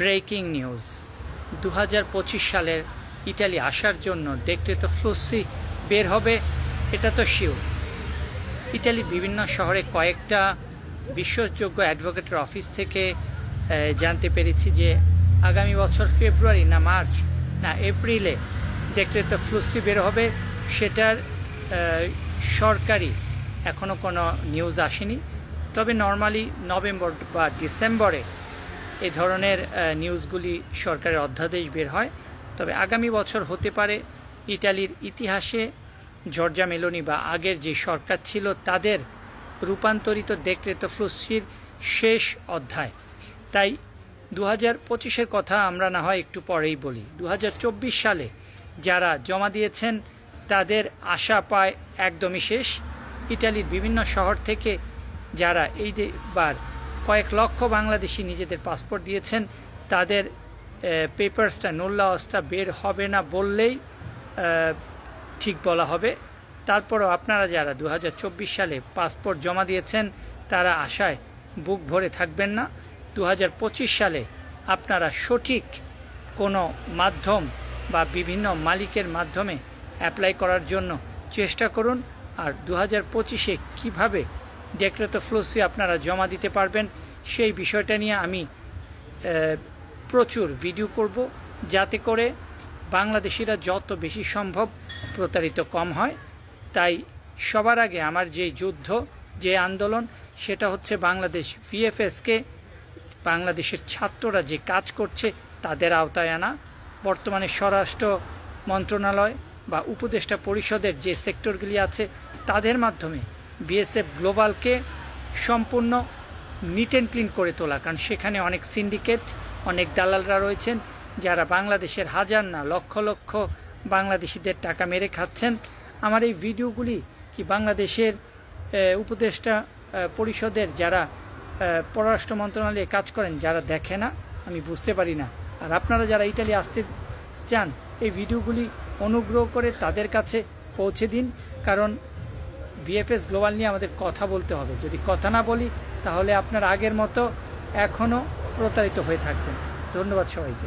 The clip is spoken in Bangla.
Breaking news. দু সালের ইটালি আসার জন্য দেখতে তো ফ্লুসি, বের হবে, এটা তো শিওর ইটালির বিভিন্ন শহরে কয়েকটা বিশ্বাসযোগ্য অ্যাডভোকেটের অফিস থেকে জানতে পেরেছি যে আগামী বছর ফেব্রুয়ারি না মার্চ না এপ্রিলে দেখতে তো ফ্লুসি বের হবে, সেটার সরকারি এখনও কোনো নিউজ আসেনি। তবে নর্মালি নভেম্বর বা ডিসেম্বরে এই ধরনের নিউজগুলি সরকারের অধ্যাদেশ বের হয়। তবে আগামী বছর হতে পারে ইটালির ইতিহাসে জর্জা মেলোনি বা আগের যে সরকার ছিল, তাদের রূপান্তরিত দেখরেতো ফ্লুসির শেষ অধ্যায়। তাই দু হাজার পঁচিশের কথা আমরা না হয় একটু পরেই বলি। দু হাজার চব্বিশ সালে যারা জমা দিয়েছেন, তাদের আশা পায় একদমই শেষ। ইটালির বিভিন্ন শহর থেকে যারা এই বার কয়েক লক্ষ বাংলাদেশি নিজেদের পাসপোর্ট দিয়েছেন। তাদের পেপারসটা নোল্লা অবস্থা বের হবে না বললেই ঠিক বলা হবে। তারপরও আপনারা যারা দু হাজার চব্বিশ সালে পাসপোর্ট জমা দিয়েছেন, তারা আশায় বুক ভরে থাকবেন না। দু হাজার পঁচিশ সালে আপনারা সঠিক কোনো মাধ্যম বা বিভিন্ন মালিকের মাধ্যমে অ্যাপ্লাই করার জন্য চেষ্টা করুন। আর দু হাজার পঁচিশে কীভাবে ডেক্রেত ফ্লোসি আপনারা জমা দিতে পারবেন। সেই বিষয়টা নিয়ে আমি প্রচুর ভিডিও করব যাতে করে বাংলাদেশিরা যত বেশি সম্ভব প্রতারিত কম হয়। তাই সবার আগে আমার যে যুদ্ধ, যে আন্দোলন, সেটা হচ্ছে বাংলাদেশ ভিএফএসকে, বাংলাদেশের ছাত্ররা যে কাজ করছে তাদের আওতায় আনা। বর্তমানে স্বরাষ্ট্র মন্ত্রণালয় বা উপদেষ্টা পরিষদের যে সেক্টরগুলি আছে, তাদের মাধ্যমে বিএসএফ গ্লোবালকে সম্পূর্ণ নিট অ্যান্ড ক্লিন করে তোলা, কারণ সেখানে অনেক সিন্ডিকেট, অনেক দালালরা রয়েছেন যারা বাংলাদেশের হাজার না লক্ষ লক্ষ বাংলাদেশিদের টাকা মেরে খাচ্ছেন। আমার এই ভিডিওগুলি কি বাংলাদেশের উপদেষ্টা পরিষদের যারা পররাষ্ট্র মন্ত্রণালয়ে কাজ করেন যারা দেখে না, আমি বুঝতে পারি না। আর আপনারা যারা ইটালি আসতে চান, এই ভিডিওগুলি অনুগ্রহ করে তাদের কাছে পৌঁছে দিন, কারণ বিএফএস গ্লোবাল নিয়ে আমাদের কথা বলতে হবে। যদি কথা না বলি, তাহলে আপনার আগের মতো এখনও প্রতারিত হয়ে থাকবেন। ধন্যবাদ সবাইকে।